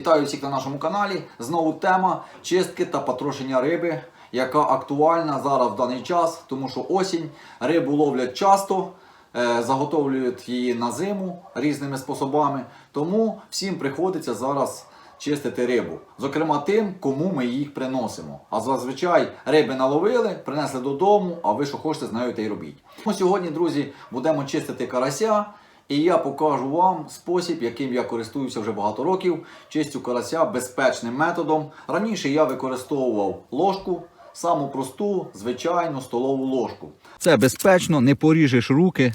Вітаю всіх на нашому каналі. Знову тема чистки та потрошення риби, яка актуальна зараз в даний час, тому що осінь рибу ловлять часто, е, заготовлюють її на зиму різними способами. Тому всім приходиться зараз чистити рибу. Зокрема, тим, кому ми їх приносимо. А зазвичай риби наловили, принесли додому, а ви що хочете з нею те й робіть. Ми сьогодні, друзі, будемо чистити карася. І я покажу вам спосіб, яким я користуюся вже багато років. Чистю карася безпечним методом. Раніше я використовував ложку, саму просту, звичайну столову ложку. Це безпечно, не поріжеш руки.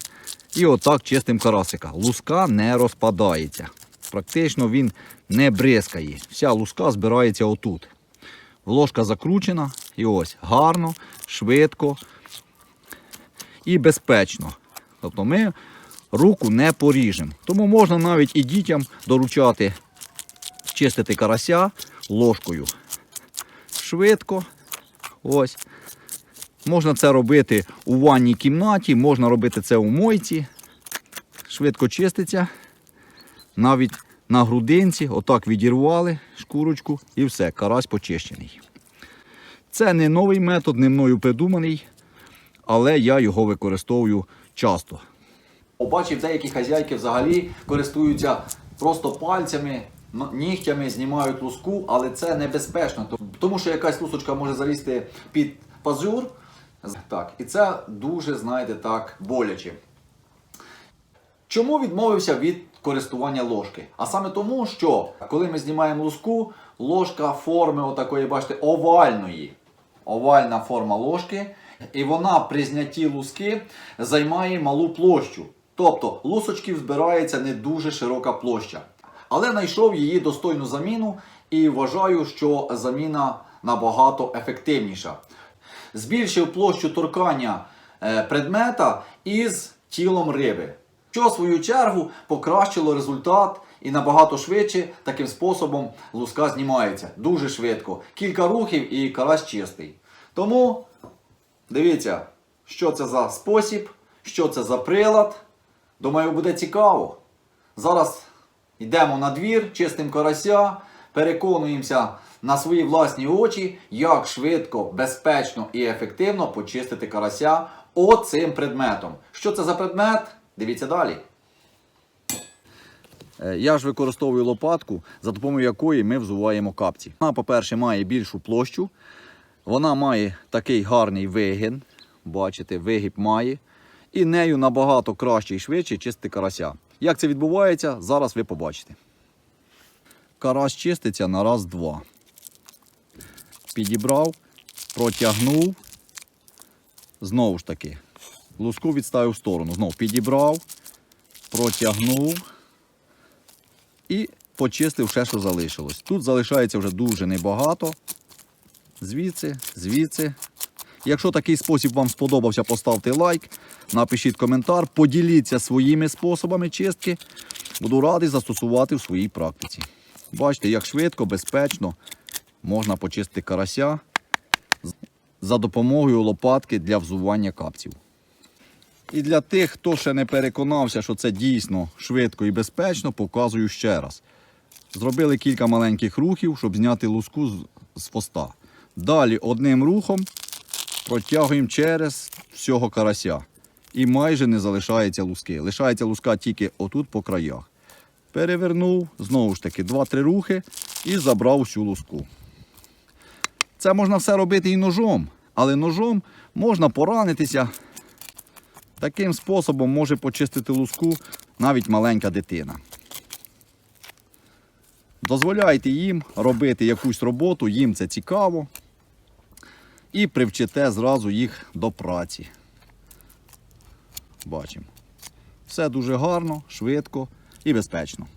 І отак чистим карасика. Луска не розпадається. Практично він не бризкає. Вся луска збирається отут. Ложка закручена і ось гарно, швидко і безпечно. Тобто ми руку не поріжемо. Тому можна навіть і дітям доручати чистити карася ложкою. Швидко. Ось. Можна це робити у ванній кімнаті, можна робити це у мойці. Швидко чиститься. Навіть на грудинці, отак відірвали шкурочку і все, карась почищений. Це не новий метод, не мною придуманий, але я його використовую часто. Побачив, деякі хазяйки взагалі користуються просто пальцями, нігтями, знімають луску, але це небезпечно, тому що якась лусочка може залізти під пазур. Так, і це дуже, знаєте, так, боляче. Чому відмовився від користування ложки? А саме тому, що коли ми знімаємо луску, ложка форми отакої, бачите, овальної. Овальна форма ложки, і вона при знятті луски займає малу площу. Тобто лусочків збирається не дуже широка площа. Але знайшов її достойну заміну і вважаю, що заміна набагато ефективніша. Збільшив площу торкання е, предмета із тілом риби, що в свою чергу покращило результат і набагато швидше таким способом луска знімається. Дуже швидко. Кілька рухів і карась чистий. Тому дивіться, що це за спосіб, що це за прилад. Думаю, буде цікаво. Зараз йдемо на двір, чистим карася, переконуємося на свої власні очі, як швидко, безпечно і ефективно почистити карася оцим предметом. Що це за предмет? Дивіться далі. Е, Я ж використовую лопатку, за допомогою якої ми взуваємо капці. Вона, по-перше, має більшу площу. Вона має такий гарний вигін. Бачите, вигіб має. І нею набагато краще і швидше чистити карася. Як це відбувається, зараз ви побачите. Карась чиститься на раз-два. Підібрав, протягнув. Знову ж таки, луску відставив в сторону. Знову підібрав, протягнув і почистив ще, що залишилось. Тут залишається вже дуже небагато. Звідси, звідси. Якщо такий спосіб вам сподобався, поставте лайк, напишіть коментар, поділіться своїми способами чистки. Буду радий застосувати в своїй практиці. Бачите, як швидко, безпечно можна почистити карася за допомогою лопатки для взування капців. І для тих, хто ще не переконався, що це дійсно швидко і безпечно, показую ще раз. Зробили кілька маленьких рухів, щоб зняти луску з, хвоста. Далі одним рухом протягуємо через всього карася. І майже не залишається луски. Лишається луска тільки отут по краях. Перевернув, знову ж таки, 2-3 рухи і забрав всю луску. Це можна все робити і ножом, але ножом можна поранитися. Таким способом може почистити луску навіть маленька дитина. Дозволяйте їм робити якусь роботу, їм це цікаво. І привчите зразу їх до праці. Бачимо. Все дуже гарно, швидко і безпечно.